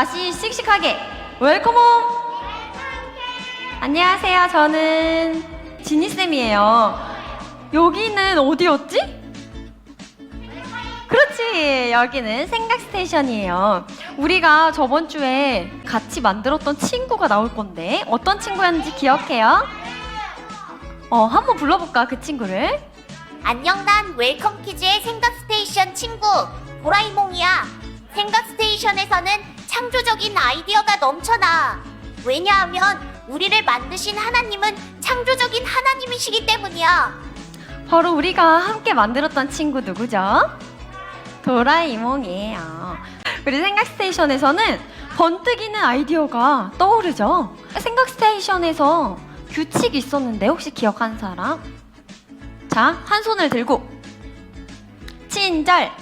다시 씩씩하게 웰컴홈. 안녕하세요. 저는 지니쌤이에요. 여기는 어디였지? 그렇지. 여기는 생각 스테이션이에요. 우리가 저번 주에 같이 만들었던 친구가 나올 건데 어떤 친구였는지 기억해요? 어, 한번 불러볼까 그 친구를? 안녕 난 웰컴 키즈의 생각 스테이션 친구 도라이몽이야. 생각 스테이션에서는 창조적인 아이디어가 넘쳐나. 왜냐하면 우리를 만드신 하나님은 창조적인 하나님이시기 때문이야. 바로 우리가 함께 만들었던 친구 누구죠? 도라이몽이에요. 우리 생각 스테이션에서는 번뜩이는 아이디어가 떠오르죠. 생각 스테이션에서 규칙이 있었는데 혹시 기억하는 사람? 자, 한 손을 들고 친절,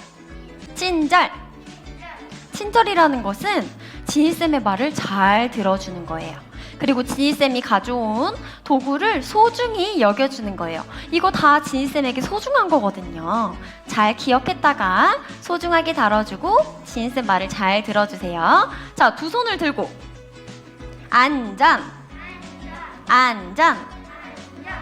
친절. 친절이라는 것은 지니쌤의 말을 잘 들어주는 거예요. 그리고 지니쌤이 가져온 도구를 소중히 여겨주는 거예요. 이거 다 지니쌤에게 소중한 거거든요. 잘 기억했다가 소중하게 다뤄주고 지니쌤 말을 잘 들어주세요. 자, 두 손을 들고 안전, 안전.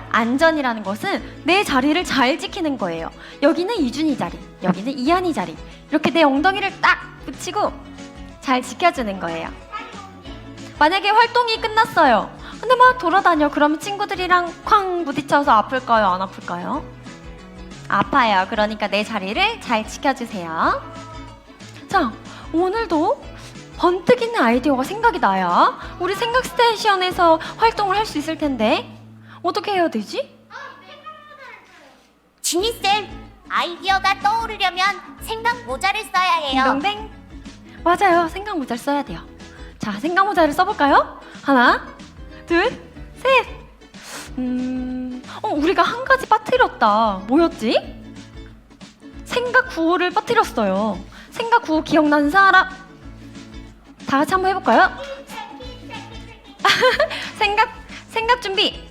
안전이라는 것은 내 자리를 잘 지키는 거예요. 여기는 이준이 자리, 여기는 이한이 자리. 이렇게 내 엉덩이를 딱 붙이고 잘 지켜주는 거예요. 만약에 활동이 끝났어요. 근데 막 돌아다녀. 그러면 친구들이랑 쾅 부딪혀서 아플까요? 안 아플까요? 아파요. 그러니까 내 자리를 잘 지켜주세요. 자, 오늘도 번뜩 이는 아이디어가 생각이 나야. 우리 생각 스테이션에서 활동을 할 수 있을 텐데. 어떻게 해야 되지? 지니쌤, 아이디어가 떠오르려면 생각 모자를 써야 해요. 딩동댕. 맞아요. 생각 모자를 써야 돼요. 자, 생각 모자를 써볼까요? 하나, 둘, 셋. 음, 어, 우리가 한 가지 빠뜨렸다. 뭐였지? 생각 구호를 빠뜨렸어요. 생각 구호 기억나는 사람? 다 같이 한번 해볼까요? 생각, 생각 준비.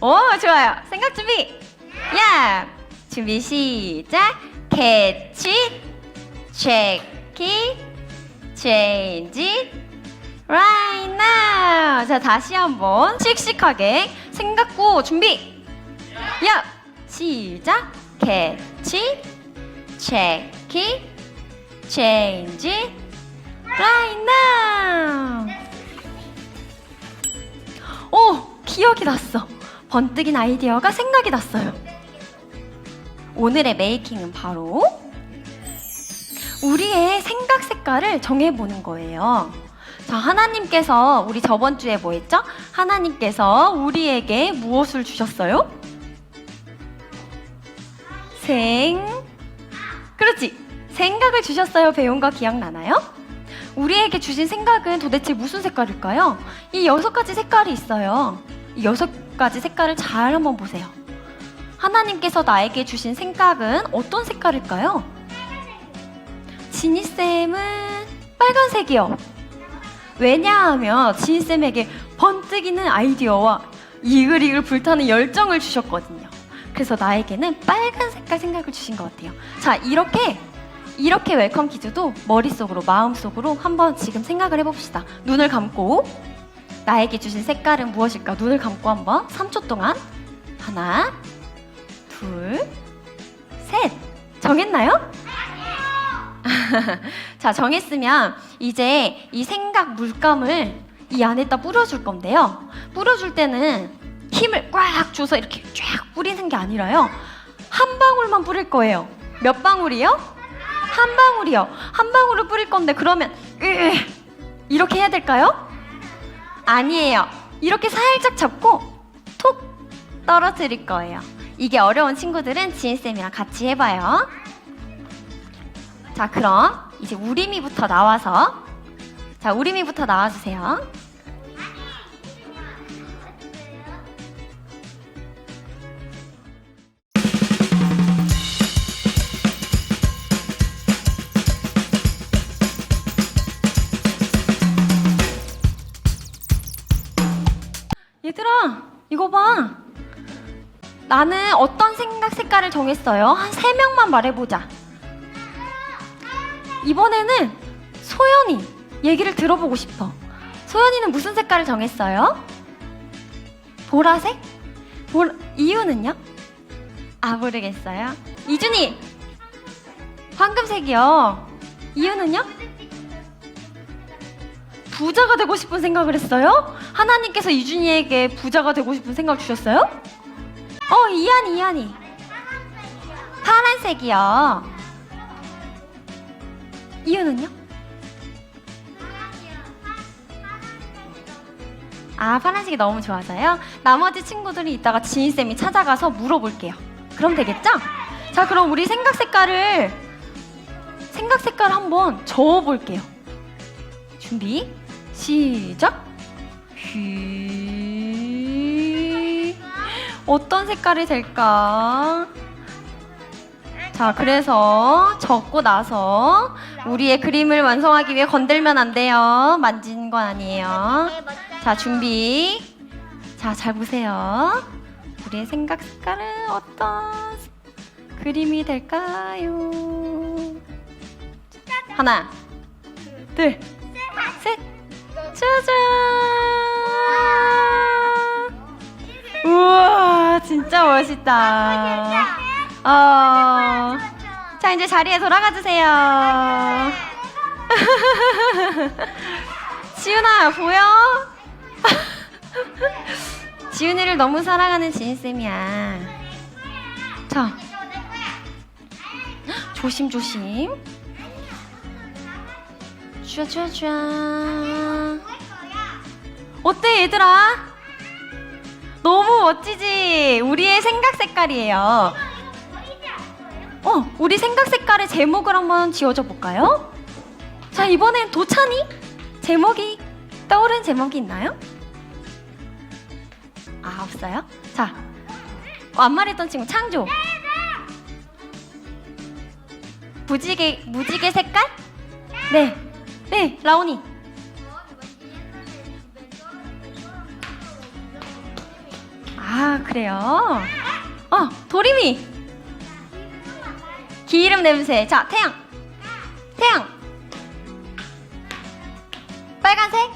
오, 좋아요. 생각 준비. 야! 준비 시작. 캐치, 체키, 체인지, right now. 자, 다시 한번 씩씩하게 생각고 준비. 야! 시작. 캐치, 체키, 체인지, right now. 오, 기억이 났어. 번뜩인 아이디어가 생각이 났어요. 오늘의 메이킹은 바로 우리의 생각 색깔을 정해보는 거예요. 자, 하나님께서 우리 저번 주에 뭐 했죠? 하나님께서 우리에게 무엇을 주셨어요? 생. 그렇지. 생각을 주셨어요. 배운 거 기억나나요? 우리에게 주신 생각은 도대체 무슨 색깔일까요? 이 여섯 가지 색깔이 있어요. 이 여섯 가지 색깔을 잘 한번 보세요. 하나님께서 나에게 주신 생각은 어떤 색깔일까요? 지니쌤은 빨간색이요. 왜냐하면 지니쌤에게 번뜩이는 아이디어와 이글이글 불타는 열정을 주셨거든요. 그래서 나에게는 빨간 색깔 생각을 주신 것 같아요. 자, 이렇게 이렇게 웰컴 키즈도 머릿속으로 마음속으로 한번 지금 생각을 해봅시다. 눈을 감고 나에게 주신 색깔은 무엇일까? 눈을 감고 한번 3초 동안 하나, 둘, 셋. 정했나요? 자, 정했으면 이제 이 생각 물감을 이 안에다 뿌려줄 건데요. 뿌려줄 때는 힘을 꽉 줘서 이렇게 쫙 뿌리는 게 아니라요. 한 방울만 뿌릴 거예요. 몇 방울이요? 한 방울이요. 한 방울을 뿌릴 건데 그러면 으, 이렇게 해야 될까요? 아니에요. 이렇게 살짝 잡고 톡 떨어뜨릴 거예요. 이게 어려운 친구들은 지은쌤이랑 같이 해봐요. 자, 그럼 이제 우리미부터 나와서 자, 우리미부터 나와주세요. 얘들아, 이거 봐. 나는 어떤 생각 색깔을 정했어요? 한 세 명만 말해보자. 이번에는 소연이. 얘기를 들어보고 싶어. 소연이는 무슨 색깔을 정했어요? 보라색? 보 이유는요? 아 모르겠어요. 이준이 황금색이요. 이유는요? 부자가 되고 싶은 생각을 했어요? 하나님께서 이준이에게 부자가 되고 싶은 생각 주셨어요? 어 이한이 이한이 파란색이요. 이유는요? 아 파란색이 너무 좋아서요. 나머지 친구들이 이따가 지인 쌤이 찾아가서 물어볼게요. 그럼 되겠죠? 자 그럼 우리 생각 색깔을 생각 색깔 한번 적어볼게요. 준비 시작. 휘 어떤 색깔이 될까? 자 그래서 적고 나서 우리의 그림을 완성하기 위해 건들면 안 돼요. 만지는 건 아니에요. 자 준비 자 잘 보세요 우리의 생각 색깔은 어떤 그림이 될까요 하나 둘 셋 짜잔 우와 진짜 멋있다 어, 자 이제 자리에 돌아가 주세요 지훈아 보여? 지훈이를 너무 사랑하는 지인 쌤이야. 자, 조심 조심. 쭈쭈쭈. 어때, 얘들아? 너무 멋지지? 우리의 생각 색깔이에요. 어, 우리 생각 색깔의 제목을 한번 지어줘 볼까요? 자, 이번엔 도찬이? 제목이 떠오른 제목이 있나요? 아 없어요? 자 어, 안 말했던 친구 창조 무지개 무지개 색깔? 네, 네 라온이 아 그래요? 어 도리미 기름 냄새. 자 태양. 태양. 빨간색?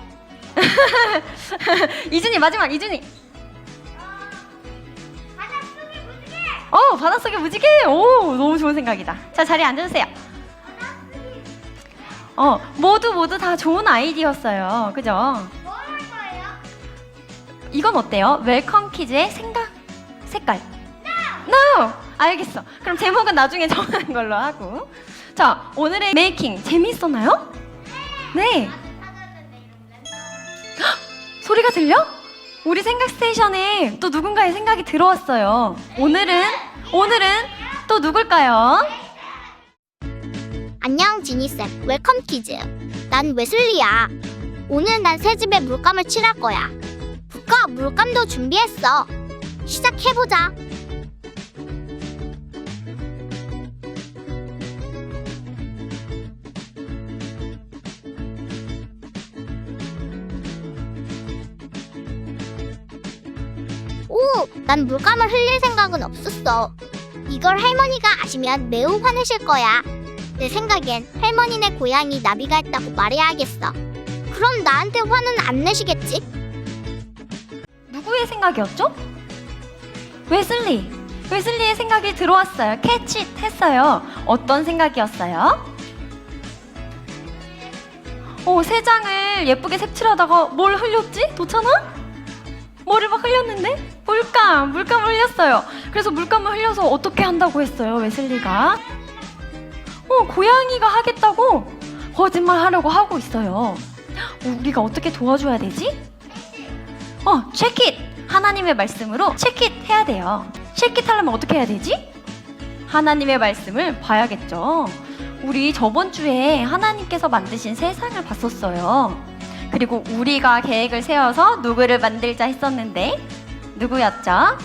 이준이 마지막 이준이. 어 바닷속에 무지개. 오 너무 좋은 생각이다. 자 자리에 앉아주세요. 어 모두 모두 다 좋은 아이디어였어요. 그죠 이건 어때요? 웰컴 퀴즈의 생각 색깔. No! 알겠어. 그럼 제목은 나중에 정하는 걸로 하고. 자 오늘의 메이킹 재미있었나요? 네. 소리가 들려? 우리 생각 스테이션에 또 누군가의 생각이 들어왔어요. 오늘은 오늘은 또 누굴까요? 안녕 지니쌤. 웰컴 퀴즈. 난 웨슬리야. 오늘 난 새 집에 물감을 칠할 거야 부커 물감도 준비했어 시작해보자 오, 난 물감을 흘릴 생각은 없었어. 이걸 할머니가 아시면 매우 화내실 거야. 내 생각엔 할머니네 고양이 나비가 했다고 말해야겠어. 그럼 나한테 화는 안 내시겠지? 생각이었죠? 웨슬리. 웨슬리의 생각이 들어왔어요. 캐치 했어요. 어떤 생각이었어요? 어, 세 장을 예쁘게 색칠하다가 뭘 흘렸지? 도찬아? 뭐를 막 흘렸는데? 물감, 물감 흘렸어요. 그래서 물감을 흘려서 어떻게 한다고 했어요, 웨슬리가? 어, 고양이가 하겠다고 거짓말 하려고 하고 있어요. 어, 우리가 어떻게 도와줘야 되지? 어, 체킷! 하나님의 말씀으로 체킷 해야 돼요. 체킷 하려면 어떻게 해야 되지? 하나님의 말씀을 봐야겠죠. 우리 저번 주에 하나님께서 만드신 세상을 봤었어요. 그리고 우리가 계획을 세워서 누구를 만들자 했었는데 누구였죠?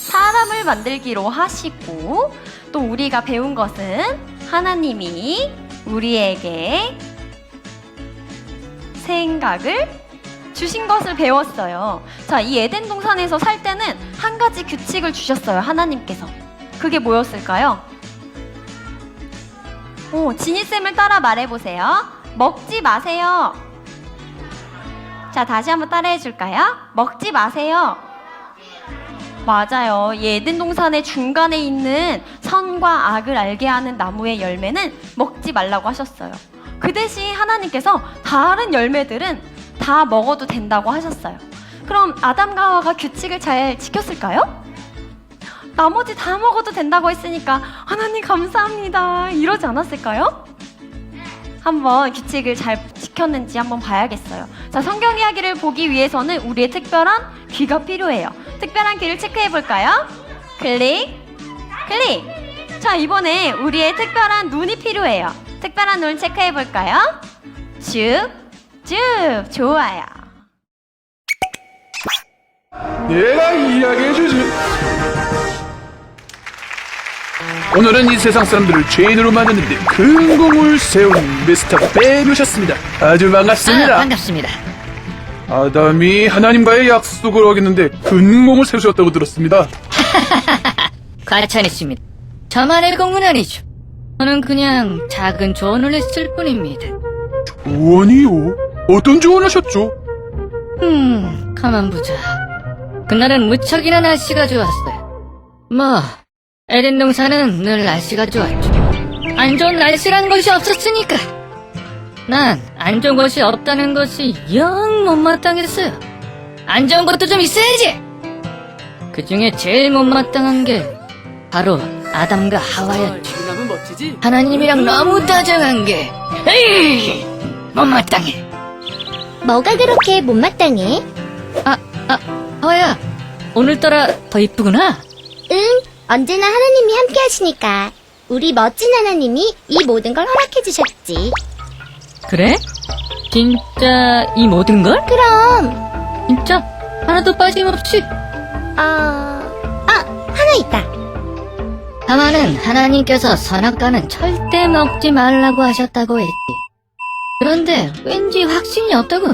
사람을 만들기로 하시고 또 우리가 배운 것은 하나님이 우리에게 생각을 주신 것을 배웠어요. 자, 이 에덴 동산에서 살 때는 한 가지 규칙을 주셨어요. 하나님께서. 그게 뭐였을까요? 오, 지니쌤을 따라 말해보세요. 먹지 마세요. 자, 다시 한번 따라해 줄까요? 먹지 마세요. 맞아요. 예든 동산의 중간에 있는 선과 악을 알게 하는 나무의 열매는 먹지 말라고 하셨어요. 그 대신 하나님께서 다른 열매들은 다 먹어도 된다고 하셨어요. 그럼 아담과 하와가 규칙을 잘 지켰을까요? 나머지 다 먹어도 된다고 했으니까 하나님 감사합니다. 이러지 않았을까요? 한번 규칙을 잘 지켰는지 한번 봐야겠어요. 자, 성경 이야기를 보기 위해서는 우리의 특별한 귀가 필요해요. 특별한 귀를 체크해 볼까요? 클릭, 클릭. 자, 이번에 우리의 특별한 눈이 필요해요. 특별한 눈 체크해 볼까요? 쭉, 쭉. 좋아요. 내가 이야기해 주지. 오늘은 이 세상 사람들을 죄인으로 만드는데 큰 공을 세운 미스터 베리오셨습니다. 아주 반갑습니다. 아, 반갑습니다. 아담이 하나님과의 약속을 어겼는데 큰 공을 세우셨다고 들었습니다. 과찬했습니다. 저만의 공은 아니죠. 저는 그냥 작은 조언을 했을 뿐입니다. 조언이요? 어떤 조언하셨죠? 음, 가만 보자. 그날은 무척이나 날씨가 좋았어요. 뭐, 에덴 동산은 늘 날씨가 좋았죠. 안 좋은 날씨란 것이 없었으니까. 난 안 좋은 것이 없다는 것이 영 못마땅했어요. 안 좋은 것도 좀 있어야지! 그 중에 제일 못마땅한 게 바로 아담과 하와였죠. 하나님이랑 너무 다정한 게, 에이! 못마땅해. 뭐가 그렇게 못마땅해? 아, 아, 하와야, 오늘따라 더 이쁘구나. 응, 언제나 하나님이 함께 하시니까. 우리 멋진 하나님이 이 모든 걸 허락해 주셨지. 그래? 진짜 이 모든 걸? 그럼, 진짜 하나도 빠짐없이. 어, 아, 하나 있다. 하와는 하나님께서 선악과는 절대 먹지 말라고 하셨다고 했지. 그런데 왠지 확신이 없다고.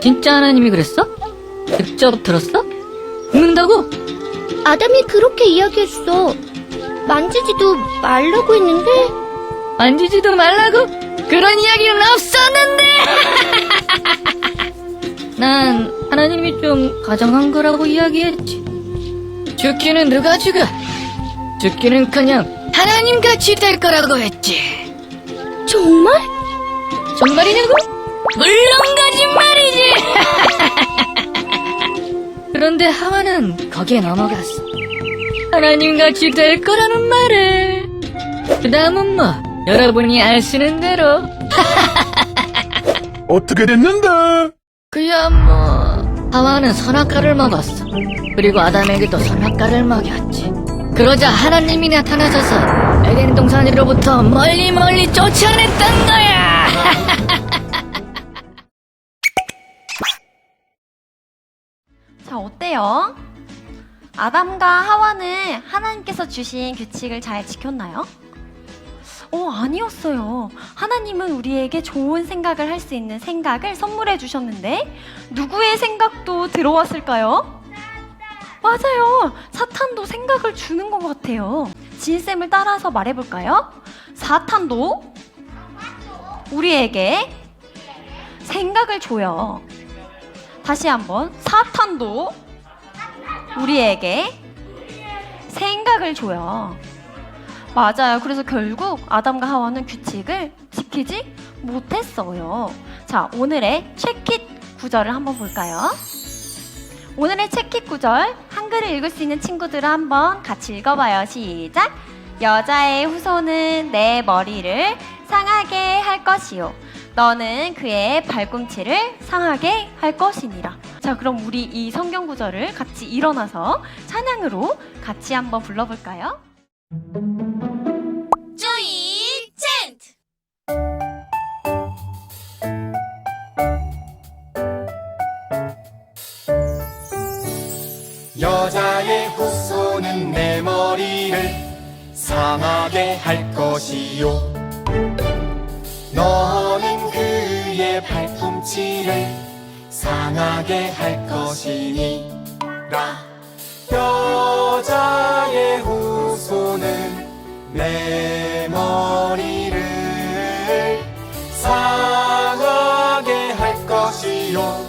진짜 하나님이 그랬어? 직접 들었어? 믿는다고? 아담이 그렇게 이야기했어. 만지지도 말라고 했는데, 만지지도 말라고? 그런 이야기는 없었는데! 난 하나님이 좀 가정한 거라고 이야기했지. 죽기는 누가 죽어? 죽기는 그냥 하나님같이 될 거라고 했지. 정말? 정말이냐고? 물론 거짓말이지! 그런데 하와는 거기에 넘어갔어. 하나님같이 될 거라는 말을. 그 다음은 뭐, 여러분이 아시는 대로. 어떻게 됐는데? 그야 뭐, 하와는 선악과를 먹었어. 그리고 아담에게도 선악과를 먹였지. 그러자 하나님이 나타나셔서 에덴 동산으로부터 멀리 멀리 쫓아냈던 거야! 자, 어때요? 아담과 하와는 하나님께서 주신 규칙을 잘 지켰나요? 어, 아니었어요. 하나님은 우리에게 좋은 생각을 할 수 있는 생각을 선물해 주셨는데, 누구의 생각도 들어왔을까요? 맞아요. 사탄도 생각을 주는 것 같아요. 진쌤을 따라서 말해볼까요? 사탄도 우리에게 생각을 줘요. 다시 한번 사탄도 우리에게 생각을 줘요. 맞아요. 그래서 결국 아담과 하와는 규칙을 지키지 못했어요. 자, 오늘의 체킷 구절을 한번 볼까요? 오늘의 체킷 구절 한글을 읽을 수 있는 친구들은 한번 같이 읽어봐요. 시작. 여자의 후손은 내 머리를 상하게 할 것이요. 너는 그의 발꿈치를 상하게 할 것이니라. 자, 그럼 우리 이 성경 구절을 같이 일어나서 찬양으로 같이 한번 불러볼까요? 강하게 할 것이요. 너는 그의 발꿈치를 상하게 할 것이니라. 여자의 후손은 내 머리를 상하게 할 것이요.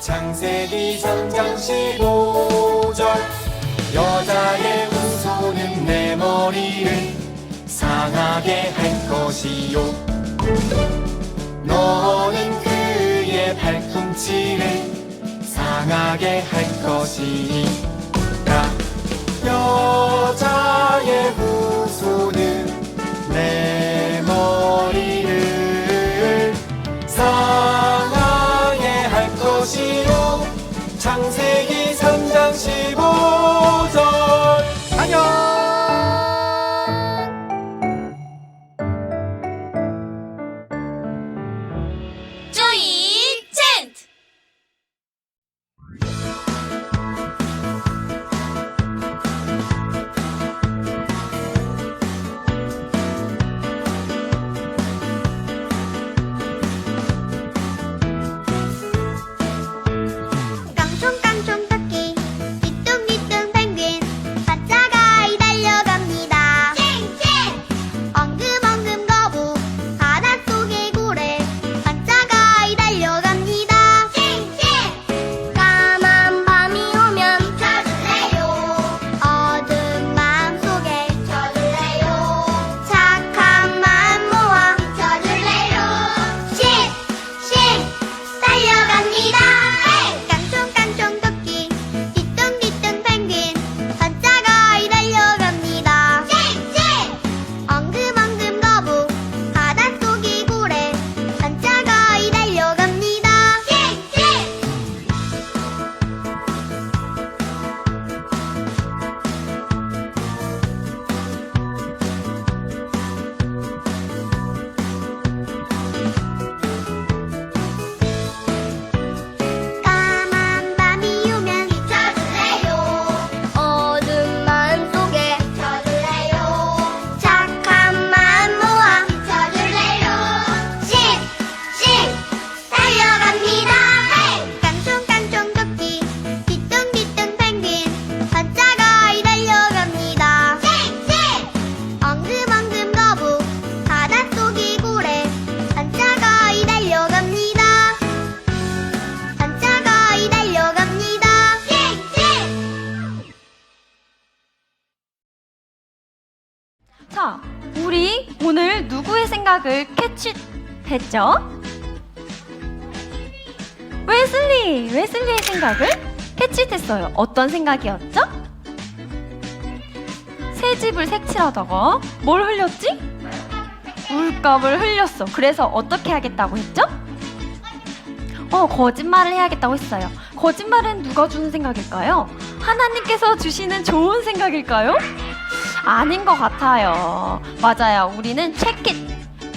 창세기 3장 15절. 여자의 후손은 내 머리를 상하게 할 것이요. 너는 그의 발꿈치를 상하게 할 것이니라. 여자의 후손은 내 머리를 상하게 할 것이요. 창세기 3장 15 자, 우리 오늘 누구의 생각을 캐치했죠? 웨슬리! 웨슬리의 생각을 캐치했어요. 어떤 생각이었죠? 새 집을 색칠하다가 뭘 흘렸지? 물감을 흘렸어. 그래서 어떻게 하겠다고 했죠? 어, 거짓말을 해야겠다고 했어요. 거짓말은 누가 주는 생각일까요? 하나님께서 주시는 좋은 생각일까요? 아닌 것 같아요. 맞아요. 우리는 체킷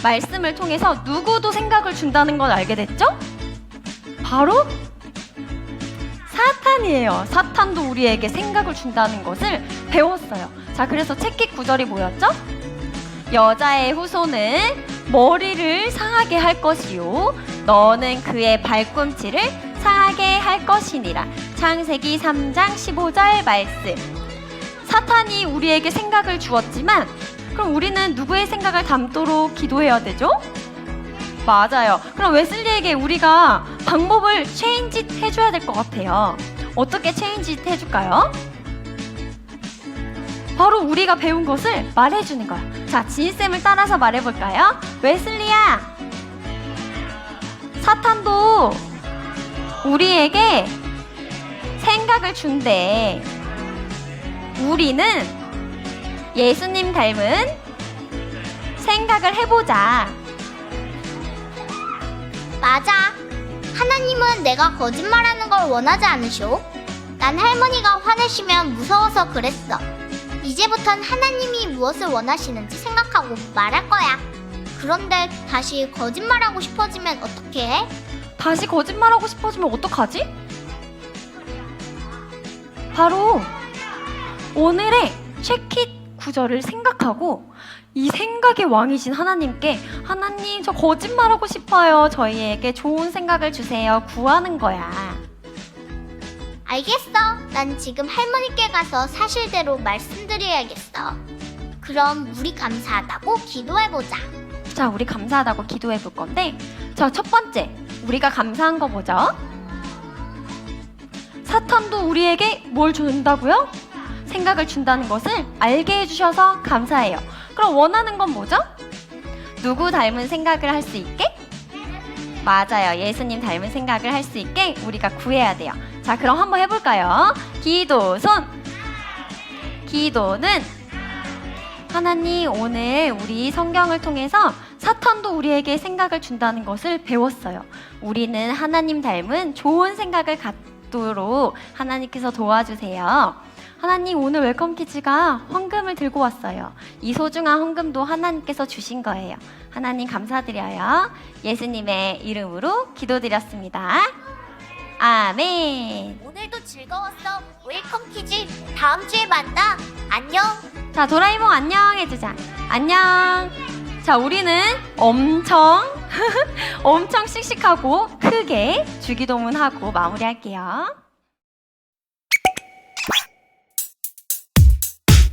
말씀을 통해서 누구도 생각을 준다는 걸 알게 됐죠? 바로 사탄이에요. 사탄도 우리에게 생각을 준다는 것을 배웠어요. 자, 그래서 체킷 구절이 뭐였죠? 여자의 후손은 머리를 상하게 할 것이요. 너는 그의 발꿈치를 상하게 할 것이니라. 창세기 3장 15절 말씀. 사탄이 우리에게 생각을 주었지만 그럼 우리는 누구의 생각을 담도록 기도해야 되죠? 맞아요. 그럼 웨슬리에게 우리가 방법을 체인짓 해줘야 될 것 같아요. 어떻게 체인짓 해줄까요? 바로 우리가 배운 것을 말해주는 거야. 자, 지인쌤을 따라서 말해볼까요? 웨슬리야! 사탄도 우리에게 생각을 준대. 우리는 예수님 닮은 생각을 해보자. 맞아. 하나님은 내가 거짓말하는 걸 원하지 않으쇼. 난 할머니가 화내시면 무서워서 그랬어. 이제부턴 하나님이 무엇을 원하시는지 생각하고 말할 거야. 그런데 다시 거짓말하고 싶어지면 어떻게 해? 다시 거짓말하고 싶어지면 어떡하지? 바로 오늘의 체킷 구절을 생각하고 이 생각의 왕이신 하나님께 하나님 저 거짓말하고 싶어요. 저희에게 좋은 생각을 주세요. 구하는 거야. 알겠어. 난 지금 할머니께 가서 사실대로 말씀드려야겠어. 그럼 우리 감사하다고 기도해보자. 자, 우리 감사하다고 기도해 볼 건데 자, 첫 번째 우리가 감사한 거 뭐죠? 사탄도 우리에게 뭘 준다고요? 생각을 준다는 것을 알게 해주셔서 감사해요. 그럼 원하는 건 뭐죠? 누구 닮은 생각을 할 수 있게? 맞아요. 예수님 닮은 생각을 할 수 있게 우리가 구해야 돼요. 자, 그럼 한번 해볼까요? 기도 손. 기도는 하나님 오늘 우리 성경을 통해서 사탄도 우리에게 생각을 준다는 것을 배웠어요. 우리는 하나님 닮은 좋은 생각을 갖도록 하나님께서 도와주세요. 하나님 오늘 웰컴 키즈가 헌금을 들고 왔어요. 이 소중한 헌금도 하나님께서 주신 거예요. 하나님 감사드려요. 예수님의 이름으로 기도드렸습니다. 아멘. 오늘도 즐거웠어. 웰컴 키즈. 다음 주에 만나. 안녕. 자, 도라이몽 안녕 해주자. 안녕. 자, 우리는 엄청, 엄청 씩씩하고 크게 주기도문하고 마무리할게요.